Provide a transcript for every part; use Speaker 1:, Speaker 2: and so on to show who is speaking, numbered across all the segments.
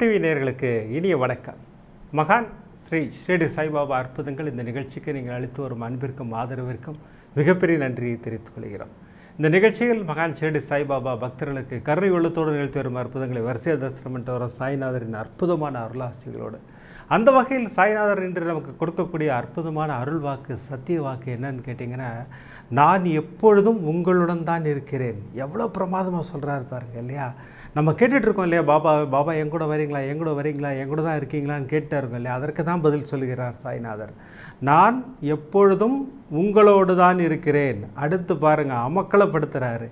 Speaker 1: TV நேர்களுக்கு இனிய வணக்கம். மகான் ஸ்ரீ ஸ்ரீடி சாய்பாபா அற்புதங்கள் இந்த நிகழ்ச்சிக்கு நீங்கள் அளித்து வரும் அன்பிற்கும் ஆதரவிற்கும் மிகப்பெரிய நன்றியை தெரிவித்துக் கொள்கிறோம். இந்த நிகழ்ச்சியில் மகான் ஷேடி சாய்பாபா பக்தர்களுக்கு கருணை உள்ளத்தோடு நிகழ்த்தி வரும் அற்புதங்களை வரிசை தரிசனம் என்று வரும். சாய்நாதரின் அற்புதமான அருளாசிகளோடு. அந்த வகையில் சாய்நாதர் இன்று நமக்கு கொடுக்கக்கூடிய அற்புதமான அருள் வாக்கு சத்திய வாக்கு என்னன்னு கேட்டிங்கன்னா நான் எப்பொழுதும் உங்களுடன் தான் இருக்கிறேன். எவ்வளோ பிரமாதமாக சொல்கிறாரு பாருங்க இல்லையா? நம்ம கேட்டுட்ருக்கோம் இல்லையா பாபா பாபா என் கூட வரீங்களா என் கூட வரீங்களா என் கூட தான் இருக்கீங்களான்னு கேட்டா இருக்கோம் இல்லையா அதற்கு தான் பதில் சொல்கிறார் சாய்நாதர். நான் எப்பொழுதும் உங்களோடு தான் இருக்கிறேன். அடுத்து பாருங்கள் அமக்களப்படுத்துகிறாரு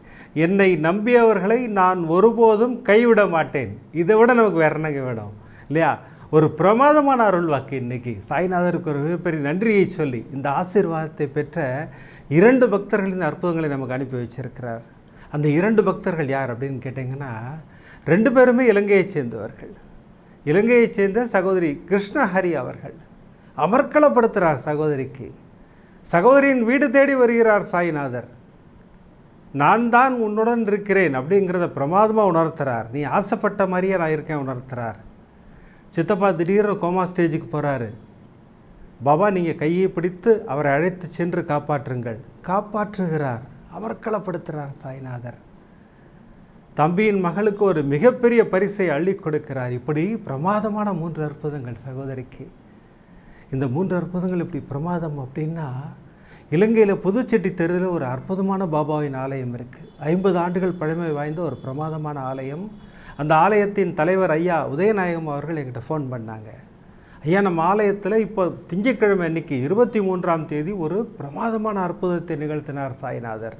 Speaker 1: என்னை நம்பியவர்களை நான் ஒருபோதும் கைவிட மாட்டேன். இதை விட நமக்கு வேற என்னங்க வேணும் இல்லையா? ஒரு பிரமாதமான அருள் வாக்கு இன்றைக்கி சாய்நாதருக்கு ஒரு மிகப்பெரிய நன்றியை சொல்லி இந்த ஆசீர்வாதத்தை பெற்ற இரண்டு பக்தர்களின் அற்புதங்களை நமக்கு அனுப்பி வச்சிருக்கிறார். அந்த இரண்டு பக்தர்கள் யார் அப்படின்னு கேட்டிங்கன்னா ரெண்டு பேருமே இலங்கையைச் சேர்ந்தவர்கள். இலங்கையைச் சேர்ந்த சகோதரி கிருஷ்ணஹரி அவர்கள் அமர்க்களப்படுத்துகிறார் சகோதரிக்கு. சகோதரியின் வீடு தேடி வருகிறார் சாய்நாதர். நான் தான் உன்னுடன் இருக்கிறேன் அப்படிங்கிறத பிரமாதமாக உணர்த்துறார். நீ ஆசைப்பட்ட மாதிரியே நான் இருக்கேன் உணர்த்துறார். சித்தப்பா திடீர்னு கோமா ஸ்டேஜுக்கு போகிறாரு பாபா நீங்கள் கையை பிடித்து அவரை அழைத்து சென்று காப்பாற்றுங்கள். காப்பாற்றுகிறார். அமர்க்களப்படுத்துகிறார் சாய்நாதர். தம்பியின் மகளுக்கு ஒரு மிகப்பெரிய பரிசை அள்ளி கொடுக்கிறார். இப்படி பிரமாதமான மூன்று அற்புதங்கள் சகோதரிக்கு. இந்த மூன்று அற்புதங்கள் இப்படி பிரமாதம் அப்படின்னா இலங்கையில் புதுச்செட்டி தெருவில் ஒரு அற்புதமான பாபாவின் ஆலயம் இருக்குது ஐம்பது ஆண்டுகள் பழமை வாய்ந்த ஒரு பிரமாதமான ஆலயம். அந்த ஆலயத்தின் தலைவர் ஐயா உதயநாயகம் அவர்கள் எங்கிட்ட ஃபோன் பண்ணாங்க. ஐயா நம்ம ஆலயத்தில் இப்போ திங்கட்கிழமை அன்னைக்கு இருபத்தி மூன்றாம் தேதி ஒரு பிரமாதமான அற்புதத்தை நிகழ்த்தினார் சாய்நாதர்.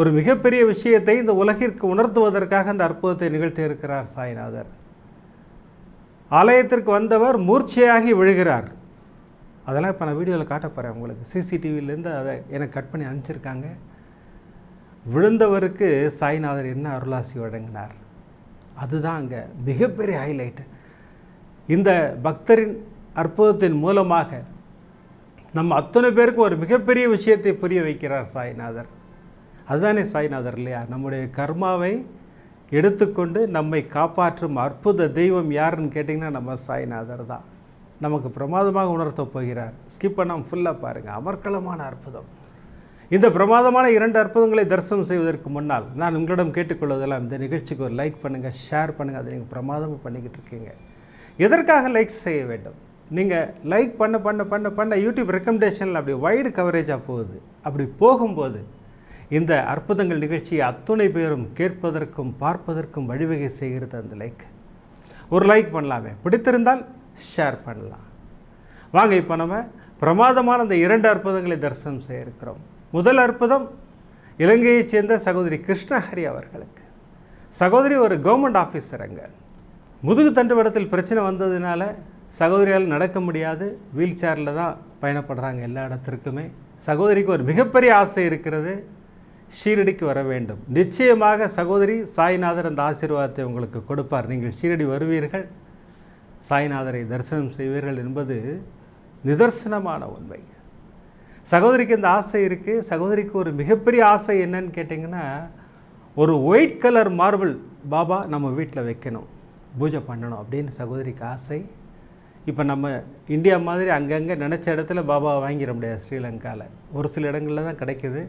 Speaker 1: ஒரு மிகப்பெரிய விஷயத்தை இந்த உலகிற்கு உணர்த்துவதற்காக அந்த அற்புதத்தை நிகழ்த்தியிருக்கிறார் சாய்நாதர். ஆலயத்திற்கு வந்தவர் மூர்ச்சையாகி விழுகிறார். அதெல்லாம் இப்போ நான் வீடியோவில் காட்ட போகிறேன் உங்களுக்கு. சிசிடிவிலேருந்து அதை எனக்கு கட் பண்ணி அனுப்பிச்சிருக்காங்க. விழுந்தவருக்கு சாய்நாதர் என்ன அருளாசி வழங்கினார்? அதுதான் அங்கே மிகப்பெரிய ஹைலைட்டு இந்த பக்தரின் அற்புதத்தின் மூலமாக நம்ம அத்தனை பேருக்கு ஒரு மிகப்பெரிய விஷயத்தை புரிய வைக்கிறார் சாய்நாதர். அதுதானே சாய்நாதர் இல்லையா? நம்முடைய கர்மாவை எடுத்துக்கொண்டு நம்மை காப்பாற்றும் அற்புத தெய்வம் யாருன்னு கேட்டிங்கன்னா நம்ம சாய்நாதர் தான். நமக்கு பிரமாதமாக உணர்த்தப் போகிறார். ஸ்கிப் பண்ணாமல் ஃபுல்லாக பாருங்கள் அமர்க்களமான அற்புதம். இந்த பிரமாதமான இரண்டு அற்புதங்களை தரிசனம் செய்வதற்கு முன்னால் நான் உங்களிடம் கேட்டுக்கொள்வதெல்லாம் இந்த நிகழ்ச்சிக்கு ஒரு லைக் பண்ணுங்கள் ஷேர் பண்ணுங்கள் அதை நீங்கள் பிரமாதமாக பண்ணிக்கிட்டு இருக்கீங்க. எதற்காக லைக் செய்ய வேண்டும்? நீங்கள் லைக் பண்ண பண்ண பண்ண பண்ண யூடியூப் ரெக்கமெண்டேஷனில் அப்படி வைடு கவரேஜாக போகுது. அப்படி போகும்போது இந்த அற்புதங்கள் நிகழ்ச்சியை அத்துணை பேரும் கேட்பதற்கும் பார்ப்பதற்கும் வழிவகை செய்கிறது அந்த லைக். ஒரு லைக் பண்ணலாமே. பிடித்திருந்தால் ஷேர் பண்ணலாம். வாங்க இப்போ நம்ம பிரமாதமான அந்த இரண்டு அற்புதங்களை தரிசனம் செய்ய இருக்கிறோம் முதல் அற்புதம் இலங்கையைச் சேர்ந்த சகோதரி கிருஷ்ணஹரி அவர்களுக்கு. சகோதரி ஒரு கவர்மெண்ட் ஆஃபீஸர் அங்கே. முதுகு தண்டுவடத்தில் பிரச்சனை வந்ததுனால சகோதரியால் நடக்க முடியாது. வீல் சேரில் தான் பயணப்படுறாங்க எல்லா இடத்திற்குமே. சகோதரிக்கு ஒரு மிகப்பெரிய ஆசை இருக்கிறது. ஷீரடிக்கு வர வேண்டும். நிச்சயமாக சகோதரி சாய்நாதர் அந்த ஆசீர்வாதத்தை உங்களுக்கு கொடுப்பார். நீங்கள் ஷீரடி வருவீர்கள். சாய்நாதரை தரிசனம் செய்வீர்கள் என்பது நிதர்சனமான உண்மை. சகோதரிக்கு இந்த ஆசை இருக்குது சகோதரிக்கு ஒரு மிகப்பெரிய ஆசை என்னன்னு கேட்டிங்கன்னா ஒரு ஒயிட் கலர் மார்பிள் பாபா நம்ம வீட்டில் வைக்கணும். பூஜை பண்ணணும் அப்படின்னு சகோதரிக்கு ஆசை. இப்போ நம்ம இந்தியா மாதிரி அங்கங்கே நினச்ச இடத்துல பாபா வாங்கிட முடியாது ஸ்ரீலங்காவில். ஒரு சில இடங்களில் தான் கிடைக்கிது.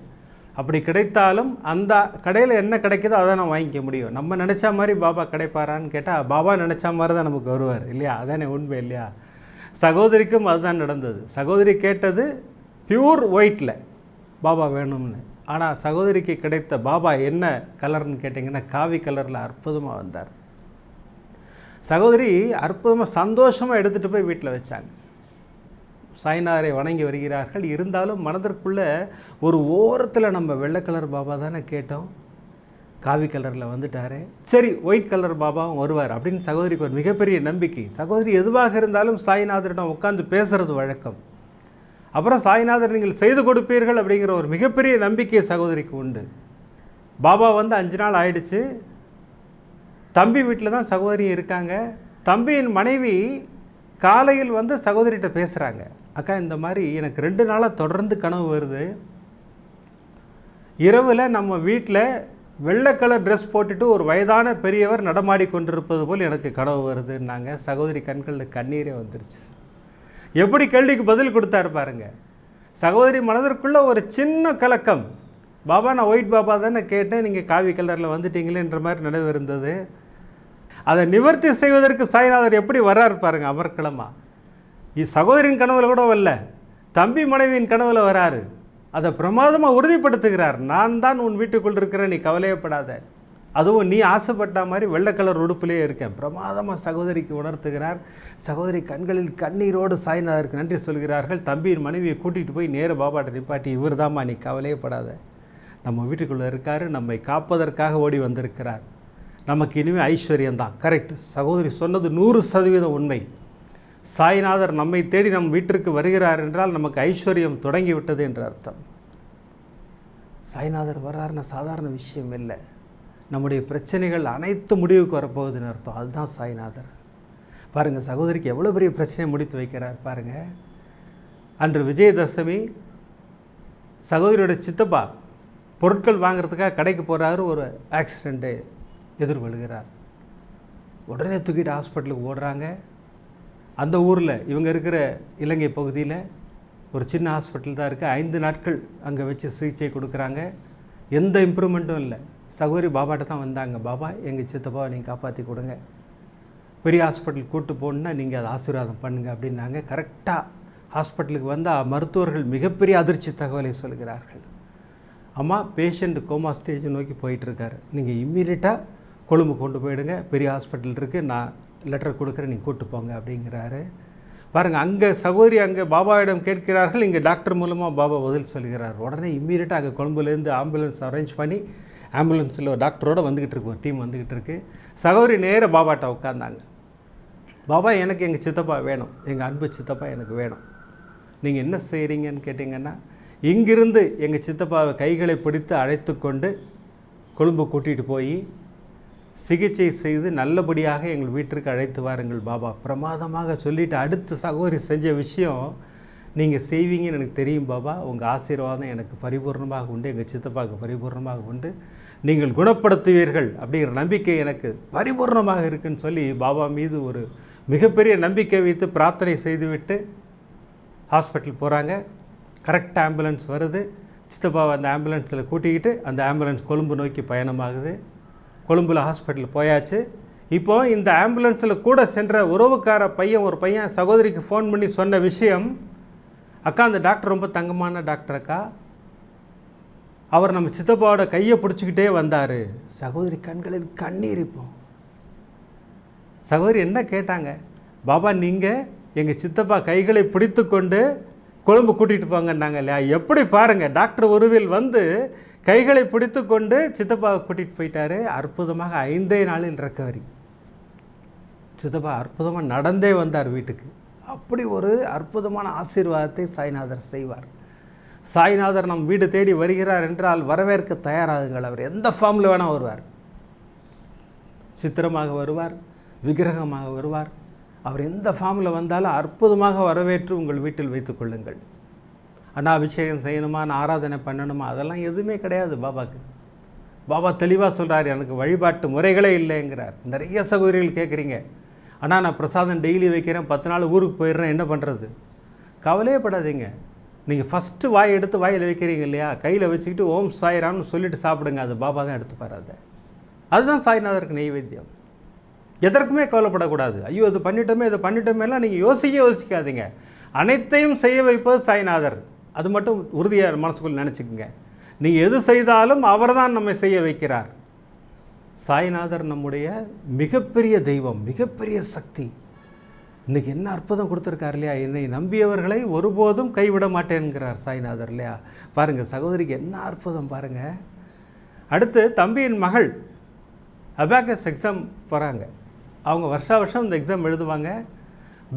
Speaker 1: அப்படி கிடைத்தாலும் அந்த கடையில் என்ன கிடைக்குதோ அதை நான் வாங்கிக்க முடியும். நம்ம நினச்ச மாதிரி பாபா கிடைப்பாரான்னு கேட்டால் பாபா நினச்ச மாதிரி தான் நமக்கு வருவார் இல்லையா? அதானே உண்மை இல்லையா? சகோதரிக்கும் அதுதான் நடந்தது. சகோதரி கேட்டது பியூர் ஒயிட்டில் பாபா வேணும்னு. ஆனால் சகோதரிக்கு கிடைத்த பாபா என்ன கலர்னு கேட்டிங்கன்னா காவி கலரில் அற்புதமாக வந்தார். சகோதரி அற்புதமாக சந்தோஷமாக எடுத்துகிட்டு போய் வீட்டில் வச்சாங்க. சாய்னாரை வணங்கி வருகிறார்கள். இருந்தாலும் மனதிற்குள்ளே ஒரு ஓரத்தில் நம்ம வெள்ளை கலர் பாபா தானே கேட்டோம். காவி கலரில் வந்துட்டார். சரி ஒயிட் கலர் பாபாவும் வருவார் அப்படின்னு சகோதரிக்கு ஒரு மிகப்பெரிய நம்பிக்கை. சகோதரி எதுவாக இருந்தாலும் சாய்நாதரிடம் உட்காந்து பேசுகிறது வழக்கம். அப்புறம் சாய்நாதர் நீங்கள் செய்து கொடுப்பீர்கள் அப்படிங்கிற ஒரு மிகப்பெரிய நம்பிக்கை சகோதரிக்கு உண்டு. பாபா வந்து அஞ்சு நாள் ஆயிடுச்சு. தம்பி வீட்டில் தான் சகோதரி இருக்காங்க. தம்பியின் மனைவி காலையில் வந்து சகோதரிகிட்ட பேசுகிறாங்க அக்கா இந்த மாதிரி எனக்கு ரெண்டு நாளாக தொடர்ந்து கனவு வருது. இரவில் நம்ம வீட்டில் வெள்ளை கலர் ட்ரெஸ் போட்டுட்டு ஒரு வயதான பெரியவர் நடமாடி கொண்டிருப்பது போல் எனக்கு கனவு வருதுன்னாங்க. சகோதரி கண்களில் கண்ணீரே வந்துருச்சு. எப்படி கேள்விக்கு பதில் கொடுத்தாரு பாருங்க. சகோதரி மனதிற்குள்ளே ஒரு சின்ன கலக்கம். பாபா நான் ஒயிட் பாபா தானே கேட்டேன் நீங்கள் காவி கலரில் வந்துட்டீங்களேன்ற மாதிரி நினைவு இருந்தது. அதை நிவர்த்தி செய்வதற்கு சாய்நாதர் எப்படி வர்றாரு பாருங்கள் அமர்க்களமா. இ சகோதரியின் கூட வரல. தம்பி மனைவியின் கனவில் வராரு. அதை பிரமாதமாக உறுதிப்படுத்துகிறார். நான் தான் உன் வீட்டுக்குள் இருக்கிறேன் நீ கவலையப்படாத. அதுவும் நீ ஆசைப்பட்ட மாதிரி வெள்ளை கலர் உடுப்பிலே இருக்கேன். பிரமாதமாக சகோதரிக்கு உணர்த்துகிறார். சகோதரி கண்களில் கண்ணீரோடு சாய்நாதருக்கு நன்றி சொல்கிறார்கள். தம்பியின் மனைவியை கூட்டிகிட்டு போய் நேர பாபாட்ட நிப்பாட்டி இவர் நீ கவலையப்படாத. நம்ம வீட்டுக்குள்ளே இருக்கார். நம்மை காப்பதற்காக ஓடி வந்திருக்கிறார். நமக்கு இனிமேல் ஐஸ்வர்யம் தான் கரெக்ட் சகோதரி சொன்னது நூறு சதவீதம் உண்மை. சாய்நாதர் நம்மை தேடி நம் வீட்டிற்கு வருகிறார் என்றால் நமக்கு ஐஸ்வர்யம் தொடங்கி விட்டது என்று அர்த்தம். சாய்நாதர் வர்றாருன்னு சாதாரண விஷயம் இல்லை. நம்முடைய பிரச்சனைகள் அனைத்து முடிவுக்கு வரப்போகுதுன்னு அர்த்தம். அதுதான் சாய்நாதர். பாருங்கள் சகோதரிக்கு எவ்வளோ பெரிய பிரச்சனையை முடித்து வைக்கிறார் பாருங்கள் அன்று விஜயதசமி சகோதரியோட சித்தப்பா பொருட்கள் வாங்குறதுக்காக கடைக்கு போகிறாரு ஒரு ஆக்சிடெண்ட்டு எதிர்கொள்கிறார். உடனே தூக்கிட்டு ஹாஸ்பிட்டலுக்கு ஓடுறாங்க. அந்த ஊரில் இவங்க இருக்கிற இலங்கை பகுதியில் ஒரு சின்ன ஹாஸ்பிட்டல் தான் இருக்குது ஐந்து நாட்கள் அங்கே வச்சு சிகிச்சை கொடுக்குறாங்க. எந்த இம்ப்ரூவ்மெண்ட்டும் இல்லை. சகோதரி பாபாட்ட தான் வந்தாங்க. பாபா எங்கள் சித்தப்பாவை நீங்கள் காப்பாற்றி கொடுங்க. பெரிய ஹாஸ்பிட்டல் கூட்டு போகணுன்னா நீங்கள் அதை ஆசீர்வாதம் பண்ணுங்க அப்படின்னாங்க. கரெக்டாக ஹாஸ்பிட்டலுக்கு வந்தால் மருத்துவர்கள் மிகப்பெரிய அதிர்ச்சி தகவலை சொல்கிறார்கள். அம்மா பேஷண்ட் கோமா ஸ்டேஜ் நோக்கி போயிட்டுருக்காரு நீங்கள் இம்மீடியட்டாக கொழும்பு கொண்டு போயிடுங்க. பெரிய ஹாஸ்பிட்டல் இருக்குது நான் லெட்டர் கொடுக்குறேன் நீங்கள் கூட்டு போங்க அப்படிங்கிறாரு. பாருங்கள் அங்கே சகோதரி அங்கே பாபாவிடம் கேட்கிறார்கள் இங்கே டாக்டர் மூலமாக பாபா பதில் சொல்கிறார். உடனே இம்மீடியட்டாக அங்கே கொழும்புலேருந்து ஆம்புலன்ஸ் அரேஞ்ச் பண்ணி ஆம்புலன்ஸில் டாக்டரோட வந்துக்கிட்டு இருக்கு ஒரு டீம் வந்துக்கிட்டு இருக்கு. சகோதரி நேர பாபாட்ட உட்காந்தாங்க பாபா எனக்கு எங்கள் சித்தப்பா வேணும் எங்கள் அன்பு சித்தப்பா எனக்கு வேணும். நீங்கள் என்ன செய்கிறீங்கன்னு கேட்டிங்கன்னா இங்கிருந்து எங்கள் சித்தப்பாவை கைகளை பிடித்து அழைத்து கொண்டு கொழும்பு கூட்டிகிட்டு போய் சிகிச்சை செய்து நல்லபடியாக எங்கள் வீட்டிற்கு அழைத்து வாருங்கள் பாபா. பிரமாதமாக சொல்லிட்டு அடுத்த சகோதரி செஞ்ச விஷயம் நீங்கள் செய்வீங்கன்னு எனக்கு தெரியும் பாபா. உங்கள் ஆசீர்வாதம் எனக்கு பரிபூர்ணமாக உண்டு எங்கள் சித்தப்பாவுக்கு பரிபூர்ணமாக உண்டு. நீங்கள் குணப்படுத்துவீர்கள் அப்படிங்கிற நம்பிக்கை எனக்கு பரிபூர்ணமாக இருக்குன்னு சொல்லி பாபா மீது ஒரு மிகப்பெரிய நம்பிக்கை வைத்து பிரார்த்தனை செய்துவிட்டு ஹாஸ்பிட்டல் போகிறாங்க கரெக்ட் ஆம்புலன்ஸ் வருது. சித்தப்பாவை அந்த ஆம்புலன்ஸில் கூட்டிக்கிட்டு அந்த ஆம்புலன்ஸ் கொழும்பு நோக்கி பயணமாகுது. கொழும்பில் ஹாஸ்பிட்டல் போயாச்சு. இப்போ இந்த ஆம்புலன்ஸில் கூட சென்ற உறவுக்கார பையன் ஒரு பையன் சகோதரிக்கு ஃபோன் பண்ணி சொன்ன விஷயம் அக்கா அந்த டாக்டர் ரொம்ப தங்கமான டாக்டர் அக்கா. அவர் நம்ம சித்தப்பாவோட கையை பிடிச்சிக்கிட்டே வந்தார். சகோதரி கண்களில் கண்ணீர் இப்போ. சகோதரி என்ன கேட்டாங்க? பாபா நீங்கள் எங்கள் சித்தப்பா கைகளை பிடித்து கொண்டு கொழும்பு கூட்டிகிட்டு போங்கன்னாங்க இல்லையா? எப்படி பாருங்கள் டாக்டர் உருவில் வந்து கைகளை பிடித்து கொண்டு சித்தப்பாவை கூட்டிகிட்டு போயிட்டாரு. அற்புதமாக ஐந்தே நாளில் ரெக்கவரி. சித்தப்பா அற்புதமாக நடந்தே வந்தார் வீட்டுக்கு. அப்படி ஒரு அற்புதமான ஆசீர்வாதத்தை சாய்நாதர் செய்வார். சாய்நாதர் நம் வீடு தேடி வருகிறார் என்றால் வரவேற்க தயாராகுங்கள் அவர். எந்த ஃபார்மில் வேணால் வருவார். சித்திரமாக வருவார் விக்கிரகமாக வருவார். அவர் எந்த ஃபார்மில் வந்தாலும் அற்புதமாக வரவேற்று உங்கள் வீட்டில் வைத்துக் கொள்ளுங்கள். அண்ணா அபிஷேகம் செய்யணுமா நான் ஆராதனை பண்ணணுமா அதெல்லாம் எதுவுமே கிடையாது பாபாக்கு. பாபா தெளிவாக சொல்கிறார் எனக்கு வழிபாட்டு முறைகளே இல்லைங்கிறார். நிறைய சகோதரிகள் கேட்குறீங்க அண்ணா நான் பிரசாதம் டெய்லி வைக்கிறேன் பத்து நாள் ஊருக்கு போயிடுறேன் என்ன பண்ணுறது கவலையே படாதீங்க. நீங்கள் ஃபஸ்ட்டு வாய் எடுத்து வாயில் வைக்கிறீங்க இல்லையா? கையில் வச்சுக்கிட்டு ஓம் சாய்ராம்னு சொல்லிட்டு சாப்பிடுங்க அது பாபா தான் எடுத்துப்பார் அதை. அதுதான் சாய்நாதருக்கு நெய்வேத்தியம். எதற்குமே கவலைப்படக்கூடாது. ஐயோ இது பண்ணிட்டோமே இதை பண்ணிட்டோமேலாம் நீங்கள் யோசிக்க யோசிக்காதீங்க. அனைத்தையும் செய்ய வைப்பது சாய்நாதர். அது மட்டும் உறுதியாக மனசுக்குள் நினச்சிக்கோங்க. நீங்கள் எது செய்தாலும் அவர் தான் நம்மை செய்ய வைக்கிறார். சாய்நாதர் நம்முடைய மிகப்பெரிய தெய்வம் மிகப்பெரிய சக்தி. இன்றைக்கி என்ன அற்புதம் கொடுத்துருக்கார் இல்லையா? என்னை நம்பியவர்களை ஒருபோதும் கைவிட மாட்டேன்கிறார் சாய்நாதர் இல்லையா? பாருங்கள் சகோதரிக்கு என்ன அற்புதம் பாருங்கள் அடுத்து தம்பியின் மகள் அபேக்கஸ் எக்ஸாம் போகிறாங்க அவங்க வருஷா வருஷம் இந்த எக்ஸாம் எழுதுவாங்க.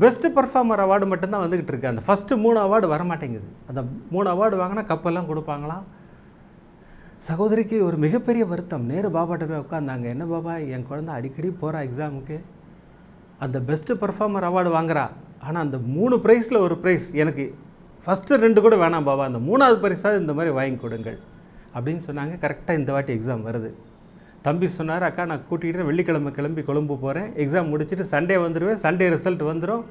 Speaker 1: பெஸ்ட்டு பர்ஃபார்மர் அவார்டு மட்டும்தான் வந்துக்கிட்டு இருக்கு. அந்த ஃபஸ்ட்டு மூணு அவார்டு வர மாட்டேங்குது அந்த மூணு அவார்டு வாங்கினா கப்பெல்லாம் கொடுப்பாங்களாம். சகோதரிக்கு ஒரு மிகப்பெரிய வருத்தம். நேரு பாபாட்ட போய் உட்காந்தாங்க என்ன பாபா என் குழந்தை அடிக்கடி போகிறா எக்ஸாமுக்கு அந்த பெஸ்ட்டு பர்ஃபார்மர் அவார்டு வாங்குறா. ஆனால் அந்த மூணு ப்ரைஸில் ஒரு ப்ரைஸ் எனக்கு ஃபஸ்ட்டு ரெண்டு கூட வேணாம் பாபா. அந்த மூணாவது பரிசாக இந்த மாதிரி வாங்கி கொடுங்கள். அப்படின்னு சொன்னாங்க. கரெக்டாக இந்த வாட்டி எக்ஸாம் வருது. தம்பி சொன்னார் அக்கா நான் கூட்டிகிட்டு வெள்ளிக்கிழமை கிளம்பி கொழும்பு போகிறேன் எக்ஸாம் முடிச்சுட்டு சண்டே வந்துடுவேன் சண்டே ரிசல்ட் வந்துடும்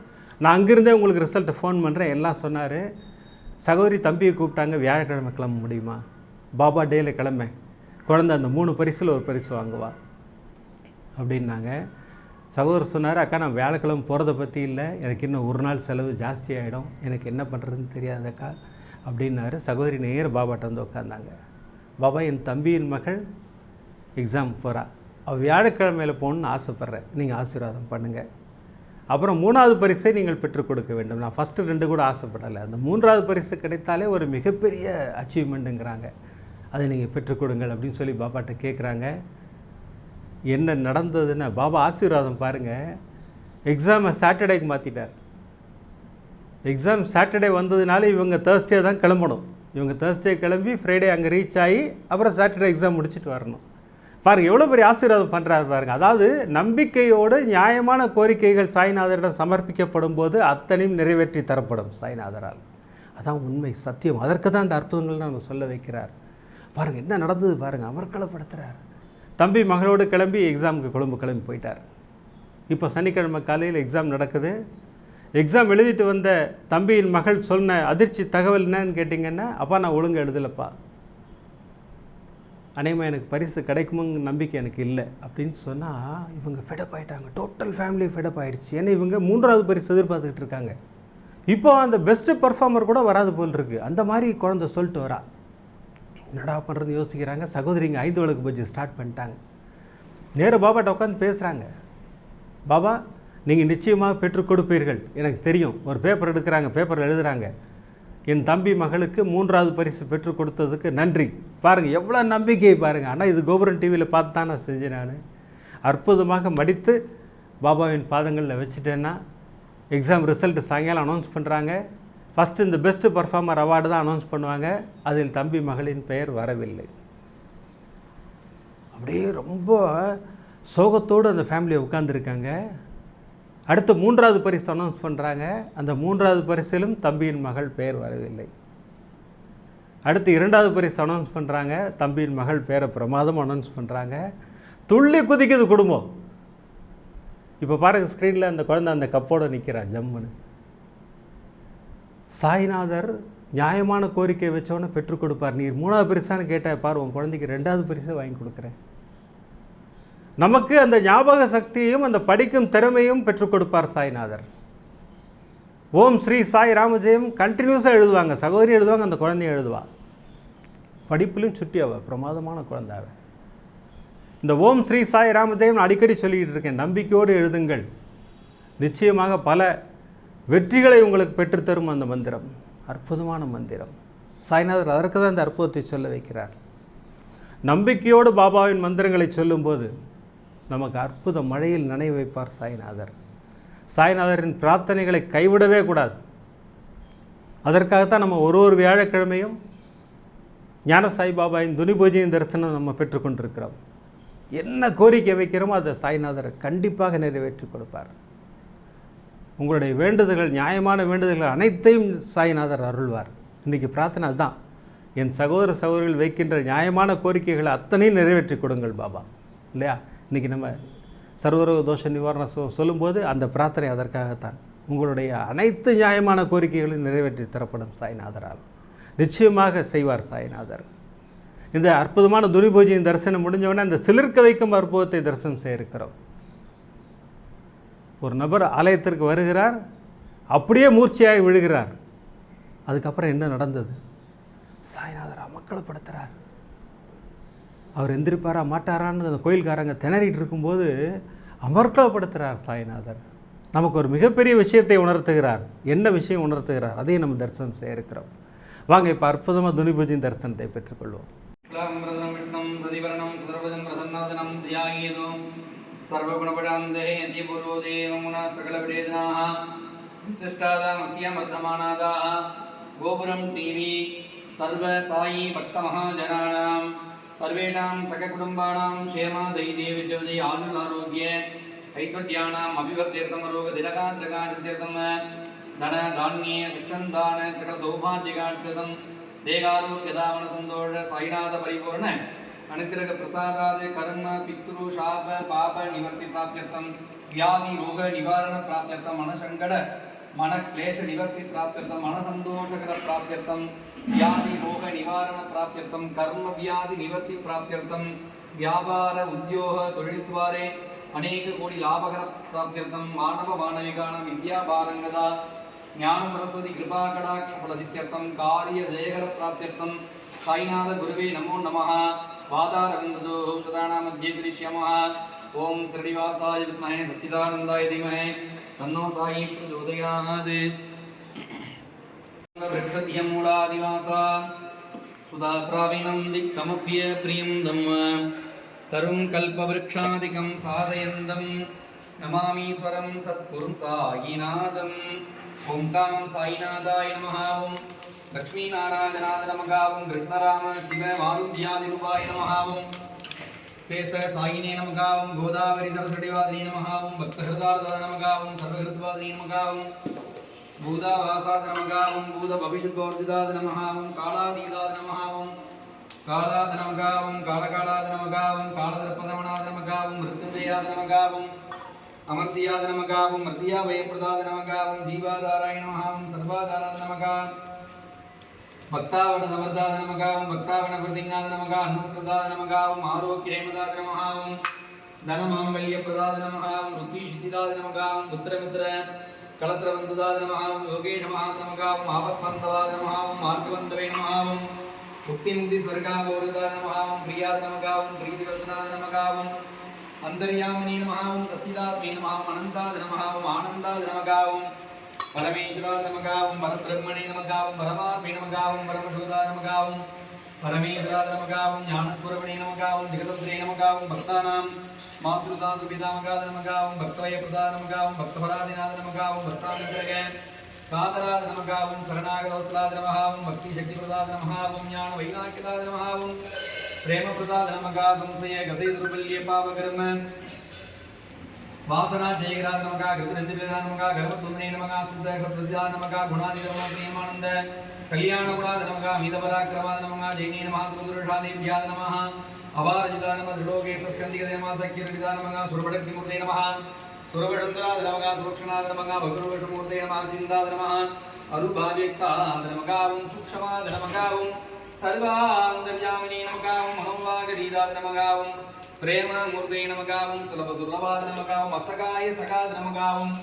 Speaker 1: நான் அங்கேருந்தே உங்களுக்கு ரிசல்ட்டை ஃபோன் பண்ணுறேன் எல்லாம் சொன்னார். சகோதரி தம்பியை கூப்பிட்டாங்க. வியாழக்கிழமை கிளம்ப முடியுமா? பாபா டேயில் கிளம்ப குழந்த அந்த மூணு பரிசில் ஒரு பரிசு வாங்குவா. அப்படின்னாங்க. சகோதரர் சொன்னார் அக்கா நான் வியாழக்கிழமை போகிறத பற்றி இல்லை. எனக்கு இன்னும் ஒரு நாள் செலவு ஜாஸ்தி ஆகிடும் எனக்கு என்ன பண்ணுறதுன்னு தெரியாது அக்கா. அப்படின்னாரு. சகோதரி நேர பாபாட்ட வந்து உட்காந்தாங்க பாபா என் தம்பியின் மகள் எக்ஸாம் போகிறா அவள் வியாழக்கிழமையில் போகணுன்னு ஆசைப்பட்றேன் நீங்கள் ஆசீர்வாதம் பண்ணுங்கள் அப்புறம் மூணாவது பரிசை நீங்கள் பெற்றுக் கொடுக்க வேண்டும். நான் ஃபஸ்ட்டு ரெண்டு கூட ஆசைப்படலை. அந்த மூன்றாவது பரிசு கிடைத்தாலே ஒரு மிகப்பெரிய அச்சீவ்மெண்ட்டுங்கிறாங்க அதை நீங்கள் பெற்றுக் கொடுங்கள் அப்படின்னு சொல்லி பாபாட்ட கேட்குறாங்க என்ன நடந்ததுன்னு பாபா ஆசீர்வாதம் பாருங்கள் எக்ஸாமை சாட்டர்டேக்கு மாற்றிட்டார் எக்ஸாம் சாட்டர்டே வந்ததுனால இவங்க தேர்ஸ்டே தான் கிளம்பணும். இவங்க தேர்ஸ்டே கிளம்பி ஃப்ரைடே அங்கே ரீச் ஆகி அப்புறம் சாட்டர்டே எக்ஸாம் முடிச்சுட்டு வரணும். பாருங்கள் எவ்வளோ பெரிய ஆசீர்வாதம் பண்ணுறாரு பாருங்கள் அதாவது நம்பிக்கையோடு நியாயமான கோரிக்கைகள் சாய்நாதரிடம் சமர்ப்பிக்கப்படும் போது அத்தனையும் நிறைவேற்றி தரப்படும் சாய்நாதரால். அதான் உண்மை சத்தியம். அதற்கு தான் இந்த அற்புதங்கள் நம்ம சொல்ல வைக்கிறார். பாருங்கள் என்ன நடந்தது பாருங்கள் அமர்க்களப்படுத்துகிறார் தம்பி மகளோடு கிளம்பி எக்ஸாமுக்கு கொழும்பு கிளம்பி போயிட்டார். இப்போ சனிக்கிழமை காலையில் எக்ஸாம் நடக்குது. எக்ஸாம் எழுதிட்டு வந்த தம்பியின் மகள் சொன்ன அதிர்ச்சி தகவல் என்னன்னு கேட்டிங்கன்னா அப்பா நான் ஒழுங்கு எழுதலப்பா. அநேகமாக எனக்கு பரிசு கிடைக்குமோங்க நம்பிக்கை எனக்கு இல்லை. அப்படின்னு சொன்னால் இவங்க ஃபெடப் ஆகிட்டாங்க டோட்டல் ஃபேமிலி ஃபெடப் ஆகிடுச்சு ஏன்னா இவங்க மூன்றாவது பரிசு எதிர்பார்த்துக்கிட்டு இருக்காங்க. இப்போ அந்த பெஸ்ட்டு பர்ஃபார்மர் கூட வராது போல் இருக்குது அந்த மாதிரி குழந்தை சொல்லிட்டு வரா. என்னடா பண்ணுறது யோசிக்கிறாங்க. சகோதரிங்க ஐந்து விளக்கு பஜ்ஜி ஸ்டார்ட் பண்ணிட்டாங்க. நேரு பாபாட்ட உட்காந்து பேசுகிறாங்க பாபா நீங்கள் நிச்சயமாக பெற்றுக் கொடுப்பீர்கள். எனக்கு தெரியும். ஒரு பேப்பர் எடுக்கிறாங்க. பேப்பரில் எழுதுகிறாங்க என் தம்பி மகளுக்கு மூன்றாவது பரிசு பெற்றுக் கொடுத்ததுக்கு நன்றி. பாருங்கள் எவ்வளோ நம்பிக்கை பாருங்கள் ஆனால் இது கோபுரம் டிவியில் பார்த்து தான் நான் செஞ்சேன் நான். அற்புதமாக மடித்து பாபாவின் பாதங்களில் வச்சுட்டேன்னா எக்ஸாம் ரிசல்ட் சாயங்காலம் அனௌன்ஸ் பண்ணுறாங்க ஃபஸ்ட்டு இந்த பெஸ்ட்டு பர்ஃபார்மர் அவார்டு தான் அனௌன்ஸ் பண்ணுவாங்க. அதில் தம்பி மகளின் பெயர் வரவில்லை. அப்படியே ரொம்ப சோகத்தோடு அந்த ஃபேமிலியை உட்காந்துருக்காங்க அடுத்து மூன்றாவது பரிசு அனௌன்ஸ் பண்ணுறாங்க அந்த மூன்றாவது பரிசிலும் தம்பியின் மகள் பெயர் வரவில்லை. அடுத்து இரண்டாவது பரிசு அனௌன்ஸ் பண்ணுறாங்க தம்பியின் மகள் பேரை பிரமாதம் அனௌன்ஸ் பண்ணுறாங்க துள்ளி குதிக்குது குடும்பம். இப்போ பாருங்கள் ஸ்க்ரீனில் அந்த குழந்தை அந்த கப்போடு நிற்கிறா ஜம்முன்னு. சாய்நாதர் நியாயமான கோரிக்கை வச்சோன்னே பெற்றுக் கொடுப்பார். நீர் மூணாவது பரிசான்னு கேட்டால் பாரு உன் குழந்தைக்கு ரெண்டாவது பரிசை வாங்கி கொடுக்குறேன். நமக்கு அந்த ஞாபக சக்தியையும் அந்த படிக்கும் திறமையும் பெற்றுக் கொடுப்பார் சாய்நாதர். ஓம் ஸ்ரீ சாய் ராமஜெயம் கண்டினியூஸாக எழுதுவாங்க. சகோதரி எழுதுவாங்க அந்த குழந்தைய எழுதுவா. படிப்புலையும் சுட்டி அவள் பிரமாதமான குழந்தாவை இந்த ஓம் ஸ்ரீ சாய் ராமஜெயம் அடிக்கடி சொல்லிக்கிட்டு இருக்கேன். நம்பிக்கையோடு எழுதுங்கள். நிச்சயமாக பல வெற்றிகளை உங்களுக்கு பெற்றுத்தரும் அந்த மந்திரம். அற்புதமான மந்திரம். சாய்நாதர் அதற்கு தான் இந்த அற்புதத்தை சொல்ல வைக்கிறார். நம்பிக்கையோடு பாபாவின் மந்திரங்களை சொல்லும்போது நமக்கு அற்புத மழையில் நனைய வைப்பார் சாய்நாதர். சாய்நாதரின் பிரார்த்தனைகளை கைவிடவே கூடாது. அதற்காகத்தான் நம்ம ஒரு ஒரு வியாழக்கிழமையும் ஞான சாய்பாபாவின் துணி பூஜையின் தரிசனம் நம்ம பெற்றுக்கொண்டிருக்கிறோம் என்ன கோரிக்கை வைக்கிறோமோ அதை சாய்நாதர் கண்டிப்பாக நிறைவேற்றி கொடுப்பார். உங்களுடைய வேண்டுதல்கள் நியாயமான வேண்டுதல்கள் அனைத்தையும் சாய்நாதர் அருள்வார். இன்றைக்கி பிரார்த்தனை அதுதான். என் சகோதர சகோதரிகள் வைக்கின்ற நியாயமான கோரிக்கைகளை அத்தனையும் நிறைவேற்றி கொடுங்கள் பாபா. இல்லையா? இன்றைக்கி நம்ம சர்வரோக தோஷ நிவாரணம் சொ சொல்லும்போது அந்த பிரார்த்தனை அதற்காகத்தான். உங்களுடைய அனைத்து நியாயமான கோரிக்கைகளையும் நிறைவேற்றி தரப்படும் சாய்நாதரால். நிச்சயமாக செய்வார் சாய்நாதர். இந்த அற்புதமான துரிபூஜையின் தரிசனம் முடிஞ்சவுடனே அந்த சிலிர்க்க வைக்கும் அற்புதத்தை தரிசனம் செய்ய இருக்கிறோம் ஒரு நபர் ஆலயத்திற்கு வருகிறார் அப்படியே மூர்ச்சையாகி விழுகிறார். அதுக்கப்புறம் என்ன நடந்தது? சாய்நாதர் அமக்களப்படுத்துகிறார் அவர் எந்திரிப்பாரா மாட்டாரான்னு அந்த கோயில்காரங்க திணறிட்டு இருக்கும்போது அமர்க்கலப்படுத்துகிறார் சாய்நாதர். நமக்கு ஒரு மிகப்பெரிய விஷயத்தை உணர்த்துகிறார். என்ன விஷயம் உணர்த்துகிறார்? அதையும் நம்ம தரிசனம் செய்ய இருக்கிறோம். வாங்க இப்போ அற்புதமாக துணிபூஜியின் தரிசனத்தை பெற்றுக்கொள்வோம்.
Speaker 2: சர்வகுணபடாந்தே பூர்வோ தேவமுனா சகல விடேதனாக விசிஷ்டாதா மசியமர்த்தமானாதாக கோபுரம் டிவி சர்வ சாயி பக்த மகாஜனானாம் सर्वेषां सककुटुम्बानां क्षेमाधैर्ये विद्यवदे आयुरारोग्ये ऐश्वर्याणाम् अभिवर्त्यर्थं रोगदिनगात्रगार्थं धनधान्ये शिक्षन्दान सकलसौभाग्यगार्थं தேகாரோக்கியதாமன சந்தோஷ சாய்நாத பரிபூர்ண அனுக்கிரக பிரசாதாது கர்ம பித்ரு சாப பாப நிவர்த்தி பிராப்தியர்த்தம் வியாதி ரோக நிவாரண பிராப்தியர்த்தம் மனசங்கட मनक्लेशनिवर्तिप्राप्त्यर्थं मनसन्तोषकरप्राप्त्यर्थं व्याधिरोगनिवारणप्राप्त्यर्थं कर्मव्याधिनिवर्तिप्राप्त्यर्थं व्यापार उद्योग தொழில்துவாரே அநேக கோடி லாபகர பிராப்தியர்த்தம் மாணவ மாணவிகான வித்யா பாரங்கதா ஞான சரஸ்வதி கிருபாகடாட்ச பலசித்தியர்த்தம் காரிய ஜெயகர பிராப்தியர்த்தம் சாய்நாத குருவே நமோ நம வாதாரவிந்ததோ சதானாமத்தியே கரிஷ்யம ஓம் ஸ்ரீனிவாசாய வித்மஹே சச்சிதானந்தாய தீமஹே. तन्नो सायि प्रचोदयात् वृक्षत्यमूलादिवासा सुधास्राविणं दिक्तमभ्य प्रियन्दं करुं कल्पवृक्षादिकं साधयन्दं नमामीश्वरं सत्कुरुं सायिनाथम् ॐ कां सायिनाथाय नमः ॐ लक्ष्मीनारायणाय नमः ॐ कृष्णराम शिव मारुद्यादिरूपाय नमः ॐ சேஷ சாயினே நமகாவும் கோதாவரி சரஸ்வடிவாதினே நமகாவும் பக்தகிருதார்தன நமகாவும் சர்வகிருத்வாதினே நமகாவும் பூதாவாசாத நமகாவும் பூத பவிஷத்வோர்ஜிதாத நமகாவும் காலாதீதாத நமகாவும் காலாத நமகாவும் காலகாலாத நமகாவும் காலதர்ப்பதமனாத நமகாவும் மிருத்யுஞ்சயாத நமகாவும் அமர்த்தியாத நமகாவும் மிருத்தியா வயப்பிரதாத நமகாவும் ஜீவாதாராய நமகாவும் சர்வாதாராத நமகாவும் ಭಕ್ತಾವಣ ಸಮರ್ಥಾದ ನಮಗಾಂ ಭಕ್ತಾವಣ ಪ್ರತಿಂಗಾದ ನಮಗ ಅನ್ವಸದಾದ ನಮಗಾಂ ಆರೋಗ್ಯ ಹೇಮದಾದ ನಮಹಾಂ ಧನಮಾಂಗಲ್ಯ ಪ್ರದಾದ ನಮಹಾಂ ವೃತ್ತಿಶುದ್ಧಿದಾದ ನಮಗಾಂ ಪುತ್ರಮಿತ್ರ ಕಳತ್ರ ಬಂಧುದಾದ ನಮಹಾಂ ಯೋಗೇ ನಮಃ ನಮಗಾಂ ಆಪತ್ಪಂದವಾದ ನಮಹಾಂ ಮಾರ್ಗಬಂಧವೇ ನಮಹಾಂ ಮುಕ್ತಿ ಮುಕ್ತಿ ಸ್ವರ್ಗಾಭವೃದಾದ ನಮಹಾಂ ಪ್ರಿಯಾದ ನಮಗಾಂ ಪ್ರೀತಿವಸನಾದ ನಮಗಾಂ ಅಂತರ್ಯಾಮಿನಿ ನಮಹಾಂ ಸಚ್ಚಿದಾತ್ಮೀ ನಮಹಾಂ ಅನಂತಾದ ನಮಹಾಂ ಆನಂದಾದ ನಮಗಾಂ नमः ॐ मुक्तिमुक्तिस्वर्गावृदाद नमः ॐ प्रियाद नमः ॐ प्रीतिकल्सनाद नमः ॐ अन्तर्यामिनी नमः ॐ सच्चिदात्मी नमः ॐ अनन्ताद नमः ॐ आनन्दाद नमः ॐ परमेश्वराद नमः ॐ परब्रह्मणे नमः ॐ परमात्मे नमः ॐ परमशोदाय नमः ॐ परमेश्वराद नमः ॐ ज्ञानस्वरमणे नमः ॐ जगदब्दे வாசனா ஜெயகிராஜ நமகா கிருஷ்ணரஞ்ச வேதா நமகா கர்மத்துந்திரே நமகா சுத்த சத்ருஜா நமகா குணாதி நமகா பிரேமானந்த கல்யாண குணாத நமகா மீதபராக்கிரமாத நமகா ஜெயினி நமகா சுருஷாதேவியாத நமகா அபாரஜிதா நம திருடோகேசஸ்கந்திகதே நமகா சக்கியர்ஜிதா நமகா சுரபடக்தி மூர்த்தே நமகா சுரபடந்தராத நமகா சுலக்ஷணாத நமகா பகுரவேஷ மூர்த்தே நமகா சிந்தாத நமகா அருபாவியக்தாத நமகாவும் சூக்ஷமாத நமகாவும் சர்வாந்தர்யாமினி நமகாவும் மனோவாகரீதாத நமகாவும் பிரேம மூர்த்தை நமக்காவும் சுலப துர்லபாத நமக்காவும் அசகாய சகாத நமக்காவும்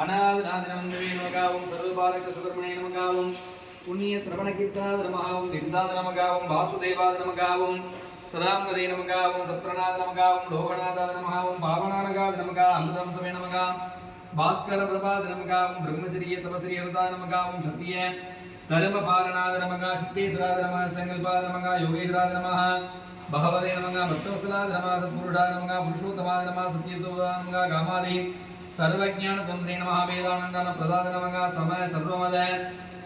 Speaker 2: அநாதநாத நந்தவே நமக்காவும் சர்வபாரக சுகர்மணே நமக்காவும் புண்ணிய சிரவண கீர்த்தனாத நமகாவும் திந்தாத நமக்காவும் வாசுதேவாத நமக்காவும் சதாங்கதை நமக்காவும் சத்ரநாத நமக்காவும் லோகநாதாத நமகாவும் பாவனாரகாத நமக்கா அமிர்தம்சமே நமக்கா பாஸ்கர பிரபாத நமக்காவும் பிரம்மச்சரிய தபசரி அவதா நமக்காவும் சத்திய தர்ம பாலநாத நமக்கா சித்தேஸ்வராத நமக சங்கல்பாத நமக்கா யோகேஸ்வராத நமகா பகவதே நமங்க மத்தவசலா நம சத்புருடா நமங்க புருஷோத்தமாத நம சத்யத்துவா நமங்க காமாதி சர்வஜான தந்திரே நம வேதானந்தான பிரதாத நமங்க சம சர்வமத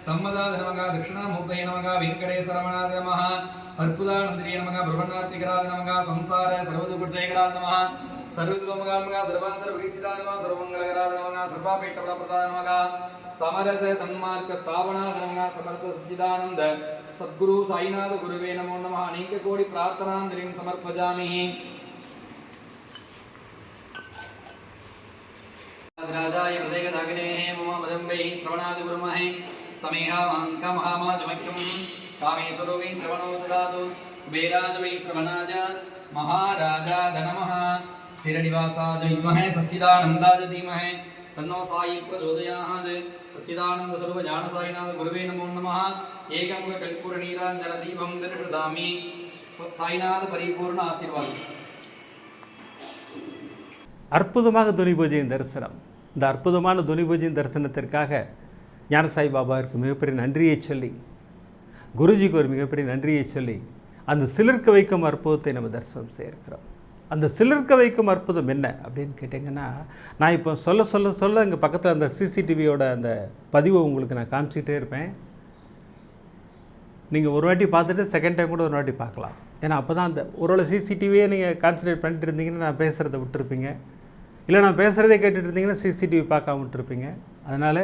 Speaker 2: சம்மதாத நமக தட்சிணாமூர்த்தே நமக வெங்கடேசரமணாத நம அற்புதானந்திரே நமக பிரபண்ணார்த்திகராத நமக சம்சார சர்வதுகுட்டேகராத நமக சர்வதுலோமகா நமக சர்வாந்தர விகசிதா சர்வமங்களகராத நமக சர்வாபேட்ட பிரதாத நமக ಸಮರಸ ಸನ್ಮಾರ್ಗ ಸ್ಥಾಪನಾ ಸಂಘ ಸಮರ್ಥ ಸಚ್ಚಿದಾನಂದ ಸದ್ಗುರು ಸಾಯಿನಾಥ ಗುರುವೇ ನಮೋ ನಮಃ ಅನೇಕ ಕೋಟಿ ಪ್ರಾರ್ಥನಾಂತರಿಂ ಸಮರ್ಪಜಾಮಿ राजाय हृदयगदाग्नेः मम मदम्बैः श्रवणादिगुरुमहे समेहामाङ्कमहामाजमख्यं कामेश्वरो वै श्रवणो ददातु वेराज वै श्रवणाज महाराजा धनमः। स्थिरनिवासाय विद्महे सच्चिदानन्दाय धीमहे। तन्नो सायि प्रचोदयात् சச்சிதானந்த சுரூப ஞானசாயிநாத குருவே நமோ நம ஏகமுக கல்பூர நீராஞ்சல தீபம் திருதாமி சாய்நாத பரிபூர்ண ஆசீர்வாதம்
Speaker 1: அற்புதமாக துணி பூஜையின் தரிசனம். இந்த அற்புதமான துணி பூஜையின் தரிசனத்திற்காக ஞானசாய் பாபாவிற்கு மிகப்பெரிய நன்றியை சொல்லி குருஜிக்கு ஒரு மிகப்பெரிய நன்றியை சொல்லி அந்த சிலிர்க்க வைக்கும் அற்புதத்தை நம்ம தரிசனம் செய்கிறோம் அந்த சிலிர்க்க வைக்கும் அற்புதம் என்ன அப்படின்னு கேட்டிங்கன்னா நான் இப்போ சொல்ல சொல்ல சொல்ல இங்கே பக்கத்தில் அந்த சிசிடிவியோட அந்த பதிவை உங்களுக்கு நான் காமிச்சிக்கிட்டே இருப்பேன். நீங்கள் ஒரு வாட்டி பார்த்துட்டு செகண்ட் டைம் கூட ஒரு வாட்டி பார்க்கலாம். ஏன்னா அப்போ தான் அந்த ஒருவேளை சிசிடிவியே நீங்கள் கான்சன்ட்ரேட் பண்ணிட்டு இருந்தீங்கன்னா நான் பேசுகிறத விட்டுருப்பீங்க. இல்லை நான் பேசுகிறதே கேட்டுட்டு இருந்தீங்கன்னா சிசிடிவி பார்க்காம விட்டுருப்பீங்க. அதனால்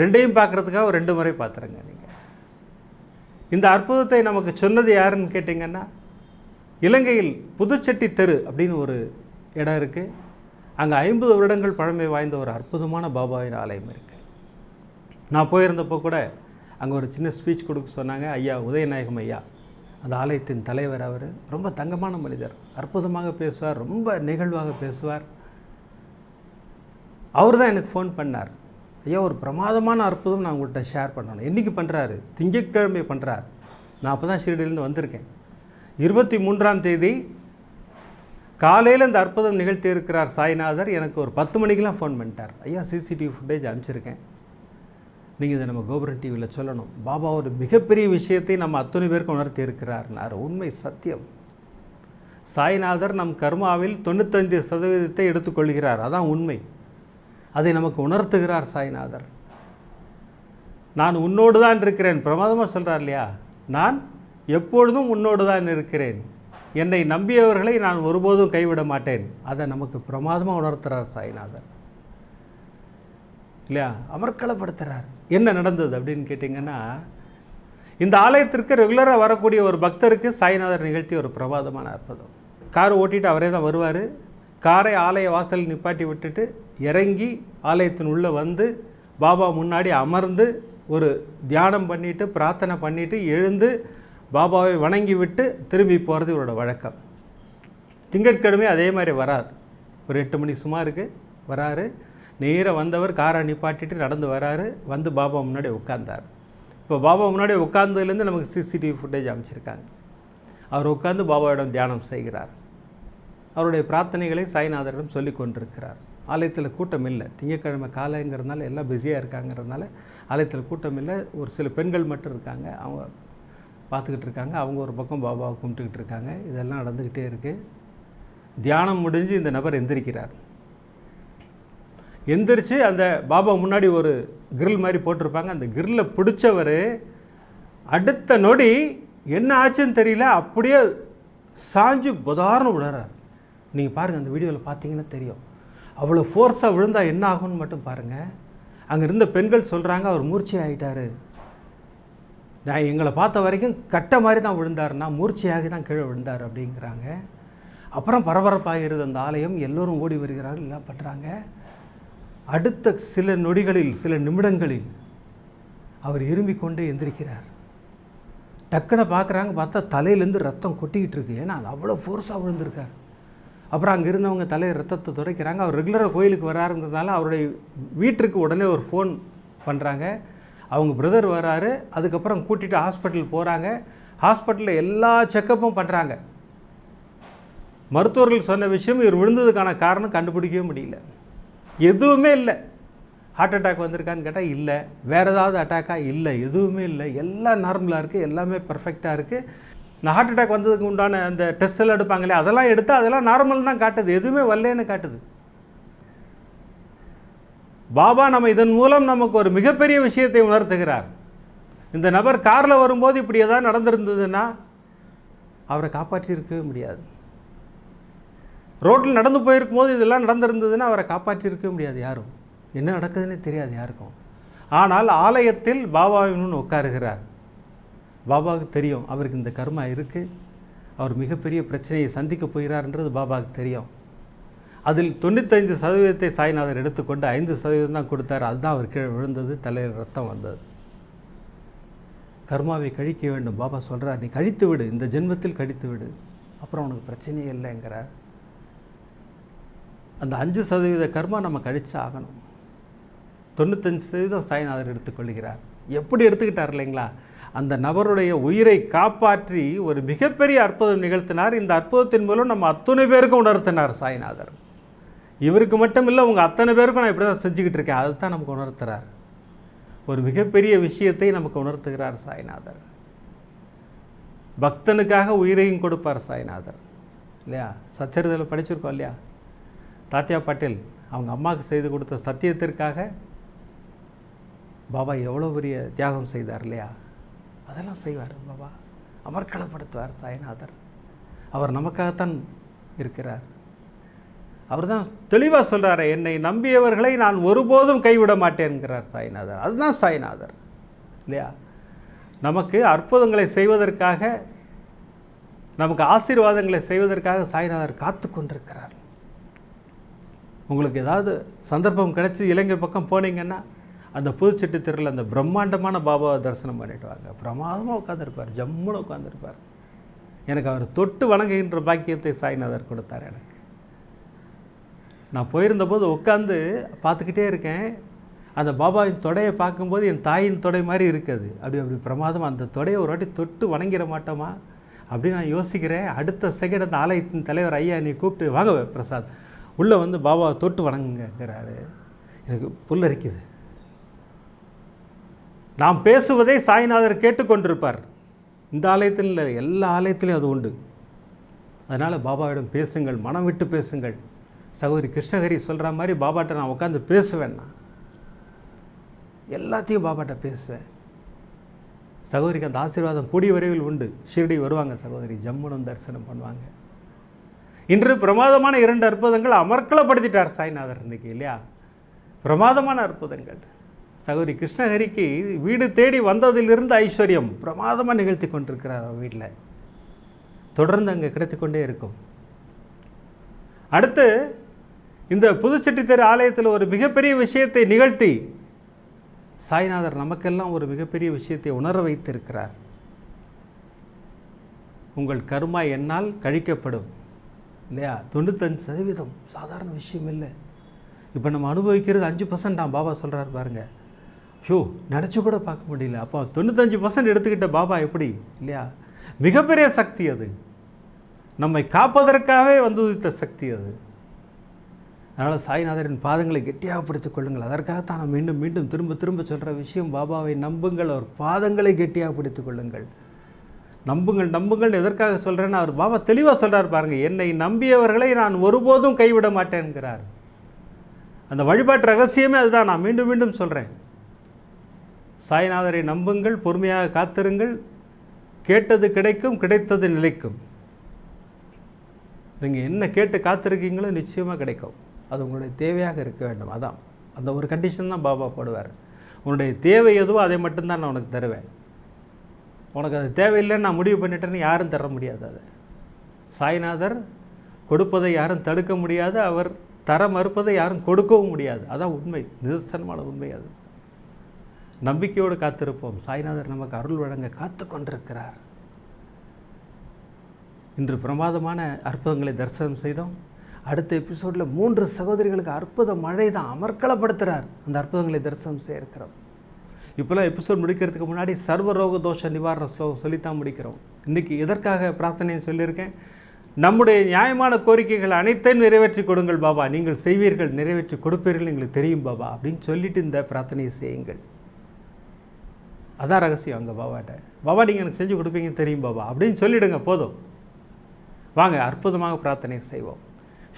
Speaker 1: ரெண்டையும் பார்க்குறதுக்காக ஒரு ரெண்டு முறை பார்த்துருங்க நீங்கள் இந்த அற்புதத்தை நமக்கு சொன்னது யாருன்னு கேட்டிங்கன்னா இலங்கையில் புதுச்செட்டி தெரு அப்படின்னு ஒரு இடம் இருக்குது அங்கே ஐம்பது வருடங்கள் பழமை வாய்ந்த ஒரு அற்புதமான பாபாவின் ஆலயம் இருக்குது நான் போயிருந்தப்போ கூட அங்கே ஒரு சின்ன ஸ்பீச் கொடுக்க சொன்னாங்க ஐயா உதயநாயகம் ஐயா. அந்த ஆலயத்தின் தலைவர் அவர் ரொம்ப தங்கமான மனிதர். அற்புதமாக பேசுவார் ரொம்ப நிகழ்வாக பேசுவார். அவர் தான் எனக்கு ஃபோன் பண்ணார். ஐயா ஒரு பிரமாதமான அற்புதம் நான் உங்கள்கிட்ட ஷேர் பண்ணணும். என்றைக்கு பண்ணுறாரு திங்கட்கிழமை பண்ணுறார் நான் அப்போ தான் ஷீரடியிலேருந்து வந்திருக்கேன். இருபத்தி மூன்றாம் தேதி காலையில் இந்த அற்புதம் நிகழ்த்தி இருக்கிறார் சாய்நாதர். எனக்கு ஒரு பத்து மணிக்கெலாம் ஃபோன் பண்ணிட்டார். ஐயா சிசிடிவி ஃபுட்டேஜ் அனுப்பிச்சிருக்கேன். நீங்கள் இதை நம்ம கோபுரம் டிவியில் சொல்லணும். பாபா ஒரு மிகப்பெரிய விஷயத்தை நம்ம அத்தனை பேருக்கு உணர்த்தி இருக்கிறார்னார் உண்மை சத்தியம். சாய்நாதர் நம் கர்மாவில் தொண்ணூத்தஞ்சு சதவீதத்தை எடுத்துக்கொள்கிறார். அதான் உண்மை. அதை நமக்கு உணர்த்துகிறார் சாய்நாதர். நான் உன்னோடு தான் இருக்கிறேன். பிரமாதமாக சொல்கிறார் இல்லையா? நான் எப்பொழுதும் உன்னோடு தான் இருக்கிறேன். என்னை நம்பியவர்களை நான் ஒருபோதும் கைவிட மாட்டேன். அதை நமக்கு பிரமாதமாக உணர்த்துறார் சாய்நாதர். இல்லையா? அமர்க்களப்படுத்துகிறார் என்ன நடந்தது அப்படின்னு கேட்டிங்கன்னா இந்த ஆலயத்திற்கு ரெகுலராக வரக்கூடிய ஒரு பக்தருக்கு சாய்நாதர் நிகழ்த்தி ஒரு பிரமாதமான அற்புதம். கார் ஓட்டிட்டு அவரே தான் வருவார். காரை ஆலய வாசல் நிப்பாட்டி விட்டுட்டு இறங்கி ஆலயத்தின் உள்ளே வந்து பாபா முன்னாடி அமர்ந்து ஒரு தியானம் பண்ணிவிட்டு பிரார்த்தனை பண்ணிவிட்டு எழுந்து பாபாவை வணங்கி விட்டு திரும்பி போகிறது இவரோட வழக்கம். திங்கட்கிழமை அதே மாதிரி வரார். ஒரு எட்டு மணி சுமாருக்கு வராரு. நேராக வந்தவர் காரை நிப்பாட்டிட்டு நடந்து வராரு. வந்து பாபா முன்னாடி உட்கார்ந்தார். இப்போ பாபா முன்னாடி உட்கார்ந்ததுலேருந்து நமக்கு சிசிடிவி ஃபுட்டேஜ் அமைச்சிருக்காங்க. அவர் உட்காந்து பாபாவிடம் தியானம் செய்கிறார். அவருடைய பிரார்த்தனைகளை சாய்நாதரிடம் சொல்லி கொண்டிருக்கிறார். ஆலயத்தில் கூட்டம் இல்லை. திங்கட்கிழமை காலைங்கிறதுனால எல்லாம் பிஸியாக இருக்காங்கிறதுனால ஆலயத்தில் கூட்டம் இல்லை. ஒரு சில பெண்கள் மட்டும் இருக்காங்க. அவங்க பார்த்துக்கிட்டு இருக்காங்க அவங்க ஒரு பக்கம் பாபாவை கும்பிட்டுக்கிட்டு இருக்காங்க இதெல்லாம் நடந்துக்கிட்டே இருக்குது தியானம் முடிஞ்சு இந்த நபர் எந்திரிக்கிறார். எந்திரிச்சு அந்த பாபா முன்னாடி ஒரு கிரில் மாதிரி போட்டிருப்பாங்க. அந்த கிரில்ல பிடிச்சவர் அடுத்த நொடி என்ன ஆச்சுன்னு தெரியல. அப்படியே சாஞ்சு புதார்னு விடுறார் நீங்கள் பாருங்கள் அந்த வீடியோவில் பார்த்தீங்கன்னா தெரியும். அவ்வளோ ஃபோர்ஸாக விழுந்தால் என்ன ஆகும்னு மட்டும் பாருங்கள் அங்கே இருந்த பெண்கள் சொல்கிறாங்க அவர் மூர்ச்சி ஆகிட்டாரு நான் எங்களை பார்த்த வரைக்கும் கட்ட மாதிரி தான் விழுந்தாருன்னா மூர்ச்சையாகி தான் கீழே விழுந்தார் அப்படிங்கிறாங்க. அப்புறம் பரபரப்பாகிறது அந்த ஆலயம். எல்லோரும் ஓடி வருகிறார்கள் எல்லாம் பண்ணுறாங்க அடுத்த சில நொடிகளில் சில நிமிடங்களில் அவர் இரும்பிக் கொண்டே எந்திரிக்கிறார். டக்குன்னு பார்க்குறாங்க பார்த்தா தலையிலேருந்து ரத்தம் கொட்டிக்கிட்டு இருக்கு. ஏன்னா அது அவ்வளோ ஃபோர்ஸாக விழுந்திருக்கார். அப்புறம் அங்கே இருந்தவங்க தலையை ரத்தத்தை துடைக்கிறாங்க. அவர் ரெகுலராக கோயிலுக்கு வராருங்கிறதுனால அவருடைய வீட்டிற்கு உடனே ஒரு ஃபோன் பண்ணுறாங்க அவங்க பிரதர் வராரு அதுக்கப்புறம் கூட்டிகிட்டு ஹாஸ்பிட்டல் போகிறாங்க ஹாஸ்பிட்டலில் எல்லா செக்கப்பும் பண்ணுறாங்க மருத்துவர்கள் சொன்ன விஷயம் இவர் விழுந்ததுக்கான காரணம் கண்டுபிடிக்கவே முடியல. எதுவுமே இல்லை. ஹார்ட் அட்டாக் வந்திருக்கான்னு கேட்டால் இல்லை. வேறு ஏதாவது அட்டாக்காக இல்லை. எதுவுமே இல்லை. எல்லாம் நார்மலாக இருக்குது எல்லாமே பர்ஃபெக்டாக இருக்குது நான் ஹார்ட் அட்டாக் வந்ததுக்கு உண்டான அந்த டெஸ்ட் எல்லாம் எடுப்பாங்களே அதெல்லாம் எடுத்து அதெல்லாம் நார்மல் தான் காட்டுது. எதுவுமே வரலன்னு காட்டுது. பாபா நம்ம இதன் மூலம் நமக்கு ஒரு மிகப்பெரிய விஷயத்தை உணர்த்துகிறார். இந்த நபர் காரில் வரும்போது இப்படி ஏதாவது நடந்திருந்ததுன்னா அவரை காப்பாற்றியிருக்கவே முடியாது. ரோட்டில் நடந்து போயிருக்கும் போது இதெல்லாம் நடந்திருந்ததுன்னா அவரை காப்பாற்றியிருக்கவே முடியாது யாரும். என்ன நடக்குதுன்னே தெரியாது யாருக்கும். ஆனால் ஆலயத்தில் பாபாவின் உட்காருகிறார். பாபாவுக்கு தெரியும் அவருக்கு இந்த கர்மா இருக்குது அவர் மிகப்பெரிய பிரச்சனையை சந்திக்க போகிறார்ன்றது பாபாவுக்கு தெரியும். அதில் தொண்ணூத்தைந்து சதவீதத்தை சாய்நாதர் எடுத்துக்கொண்டு ஐந்து சதவீதம் தான் கொடுத்தார். அதுதான் அவர் கீழே விழுந்தது தலையில் ரத்தம் வந்தது. கர்மாவை கழிக்க வேண்டும் பாபா சொல்கிறார் நீ கழித்து விடு இந்த ஜென்மத்தில் கழித்து விடு. அப்புறம் உனக்கு பிரச்சனையே இல்லைங்கிறார். அந்த அஞ்சு சதவீத கர்மா நம்ம கழிச்சு ஆகணும். தொண்ணூத்தஞ்சு சதவீதம் சாய்நாதர் எடுத்துக்கொள்கிறார். எப்படி எடுத்துக்கிட்டார் இல்லைங்களா? அந்த நபருடைய உயிரை காப்பாற்றி ஒரு மிகப்பெரிய அற்புதம் நிகழ்த்தினார். இந்த அற்புதத்தின் மூலம் நம்ம அத்துணை பேருக்கும் உணர்த்தினார் சாய்நாதர். இவருக்கு மட்டும் இல்லை உங்கள் அத்தனை பேருக்கும் நான் இப்படி தான் செஞ்சுக்கிட்டு இருக்கேன் அதை தான் நமக்கு உணர்த்துறார். ஒரு மிகப்பெரிய விஷயத்தை நமக்கு உணர்த்துகிறார் சாய்நாதர். பக்தனுக்காக உயிரையும் கொடுப்பார் சாய்நாதர். இல்லையா? சச்சரிதையில் படிச்சிருக்கோம் இல்லையா? தாத்தியா பட்டேல் அவங்க அம்மாவுக்கு செய்து கொடுத்த சத்தியத்திற்காக பாபா எவ்வளோ பெரிய தியாகம் செய்தார் இல்லையா? அதெல்லாம் செய்வார் பாபா. அமர்க்களப்படுத்துவார் சாய்நாதர். அவர் நமக்காகத்தான் இருக்கிறார். அவர் தான் தெளிவாக சொல்கிறாரு என்னை நம்பியவர்களை நான் ஒருபோதும் கைவிட மாட்டேன்கிறார் சாய்நாதர். அதுதான் சாய்நாதர் இல்லையா? நமக்கு அற்புதங்களை செய்வதற்காக நமக்கு ஆசீர்வாதங்களை செய்வதற்காக சாய்நாதர் காத்து கொண்டிருக்கிறார். உங்களுக்கு ஏதாவது சந்தர்ப்பம் கிடைச்சி இலங்கை பக்கம் போனீங்கன்னா அந்த புதுச்செட்டி தெருவில் அந்த பிரம்மாண்டமான பாபாவை தரிசனம் பண்ணிட்டு வாங்க. பிரமாதமாக உட்காந்துருப்பார் ஜம்முன்னு உட்காந்துருப்பார் எனக்கு அவர் தொட்டு வணங்குகின்ற பாக்கியத்தை சாய்நாதர் கொடுத்தார் எனக்கு. நான் போயிருந்தபோது உட்காந்து பார்த்துக்கிட்டே இருக்கேன். அந்த பாபாவின் தொடையை பார்க்கும்போது என் தாயின் தொடை மாதிரி இருக்குது. அப்படி அப்படி பிரமாதம் அந்த தொடையை ஒரு வாட்டி தொட்டு வணங்கிட மாட்டோமா? அப்படி நான் யோசிக்கிறேன். அடுத்த செகண்ட் அந்த ஆலயத்தின் தலைவர் ஐயா நீ கூப்பிட்டு வாங்க பிரசாத் உள்ளே வந்து பாபாவை தொட்டு வணங்குங்கிறாரு. எனக்கு புல்லரிக்குது. நாம் பேசுவதை சாய்நாதர் கேட்டுக்கொண்டிருப்பார். இந்த ஆலயத்தில் இல்லை எல்லா ஆலயத்திலையும் அது உண்டு. அதனால் பாபாவிடம் பேசுங்கள் மனம் விட்டு பேசுங்கள். சகோதரி கிருஷ்ணகிரி சொல்கிற மாதிரி பாபாட்ட நான் உட்காந்து பேசுவேன்னா எல்லாத்தையும் பாபாட்ட பேசுவேன். சகோதரிக்கு அந்த ஆசீர்வாதம் கூடிய விரைவில் உண்டு. ஷிரடி வருவாங்க சகோதரி ஜம்முனும் தரிசனம் பண்ணுவாங்க. இன்று பிரமாதமான இரண்டு அற்புதங்கள் அமர்க்கலப்படுத்திட்டார் சாய்நாதர் இன்னைக்கு இல்லையா? பிரமாதமான அற்புதங்கள். சகோதரி கிருஷ்ணஹரிக்கு வீடு தேடி வந்ததிலிருந்து ஐஸ்வர்யம் பிரமாதமாக நிகழ்த்தி கொண்டிருக்கிறார் வீட்டில். தொடர்ந்து அங்கே கிடைத்துக்கொண்டே இருக்கும். அடுத்து இந்த புதுச்செட்டித்தேர் ஆலயத்தில் ஒரு மிகப்பெரிய விஷயத்தை நிகழ்த்தி சாய்நாதர் நமக்கெல்லாம் ஒரு மிகப்பெரிய விஷயத்தை உணர வைத்திருக்கிறார். உங்கள் கர்மா என்னால் கழிக்கப்படும். இல்லையா? தொண்ணூத்தஞ்சு சதவீதம் சாதாரண விஷயம் இல்லை. இப்போ நம்ம அனுபவிக்கிறது அஞ்சு பர்சன்ட் தான். பாபா சொல்கிறார் பாருங்க. ஷோ நினச்சி கூட பார்க்க முடியல. அப்போ தொண்ணூத்தஞ்சு பர்சன்ட் எடுத்துக்கிட்ட பாபா எப்படி? இல்லையா? மிகப்பெரிய சக்தி அது. நம்மை காப்பதற்காகவே வந்துதித்த சக்தி அது. அதனால் சாய்நாதரின் பாதங்களை கெட்டியாக பிடித்துக் கொள்ளுங்கள். அதற்காகத்தான் நான் மீண்டும் மீண்டும் திரும்ப திரும்ப சொல்கிற விஷயம் பாபாவை நம்புங்கள். அவர் பாதங்களை கெட்டியாக பிடித்துக் கொள்ளுங்கள். நம்புங்கள் நம்புங்கள் எதற்காக சொல்கிறேன்னு அவர் பாபா தெளிவாக சொல்கிறார் பாருங்கள் என்னை நம்பியவர்களை நான் ஒருபோதும் கைவிட மாட்டேன்கிறார் அந்த வழிபாட்டு ரகசியமே அதுதான். நான் மீண்டும் மீண்டும் சொல்கிறேன் சாய்நாதரை நம்புங்கள் பொறுமையாக காத்திருங்கள். கேட்டது கிடைக்கும் கிடைத்தது நிலைக்கும். நீங்கள் என்ன கேட்டு காத்திருக்கீங்களோ நிச்சயமாக கிடைக்கும். அது உங்களுடைய தேவையாக இருக்க வேண்டும். அதான். அந்த ஒரு கண்டிஷன் தான் பாபா போடுவார். உன்னுடைய தேவை எதுவோ அதை மட்டும்தான் நான் உனக்கு தருவேன். உனக்கு அது தேவையில்லைன்னு நான் முடிவு பண்ணிட்டேன்னு யாரும் தர முடியாது அதை. சாய்நாதர் கொடுப்பதை யாரும் தடுக்க முடியாது. அவர் தர மறுப்பதை யாரும் கொடுக்கவும் முடியாது. அதான் உண்மை. நிதர்சனமான உண்மை அது. நம்பிக்கையோடு காத்திருப்போம். சாய்நாதர் நமக்கு அருள் வழங்க காத்து கொண்டிருக்கிறார் இன்று பிரமாதமான அற்புதங்களை தரிசனம் செய்தோம். அடுத்த எபிசோடில் மூன்று சகோதரிகளுக்கு அற்புத மழை தான் அமர்க்களப்படுத்துகிறார் அந்த அற்புதங்களை தரிசனம் செய்ய இருக்கிறோம் இப்போலாம் எபிசோட் முடிக்கிறதுக்கு முன்னாடி சர்வரோக தோஷ நிவாரண ஸ்லோகம் சொல்லித்தான் முடிக்கிறோம். இன்றைக்கி எதற்காக பிரார்த்தனையை சொல்லியிருக்கேன்? நம்முடைய நியாயமான கோரிக்கைகள் அனைத்தையும் நிறைவேற்றி கொடுங்கள் பாபா. நீங்கள் செய்வீர்கள் நிறைவேற்றி கொடுப்பீர்கள் எங்களுக்கு தெரியும் பாபா அப்படின்னு சொல்லிட்டு இந்த பிரார்த்தனையை செய்யுங்கள். அதான் ரகசியம் அங்கே பாபாட்ட. பாபா நீங்கள் எனக்கு செஞ்சு கொடுப்பீங்க தெரியும் பாபா அப்படின்னு சொல்லிவிடுங்க போதும். வாங்க அற்புதமாக பிரார்த்தனை செய்வோம்.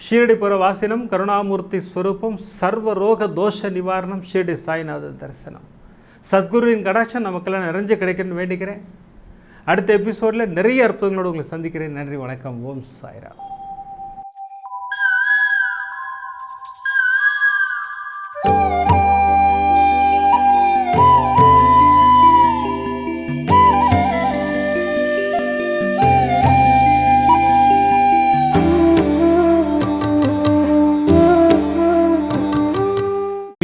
Speaker 1: ஷீரடிபுர வாசினம் கருணாமூர்த்தி ஸ்வரூபம் சர்வரோக தோஷ நிவாரணம் ஷீரடி சாய்நாத தரிசனம். சத்குருவின் கடாட்சம் நமக்கெல்லாம் நிறைஞ்சு கிடைக்கணும்னு வேண்டிக்கிறேன். அடுத்த எபிசோடில் நிறைய அற்புதங்களோடு உங்களை சந்திக்கிறேன். நன்றி வணக்கம். ஓம் சாய்ரா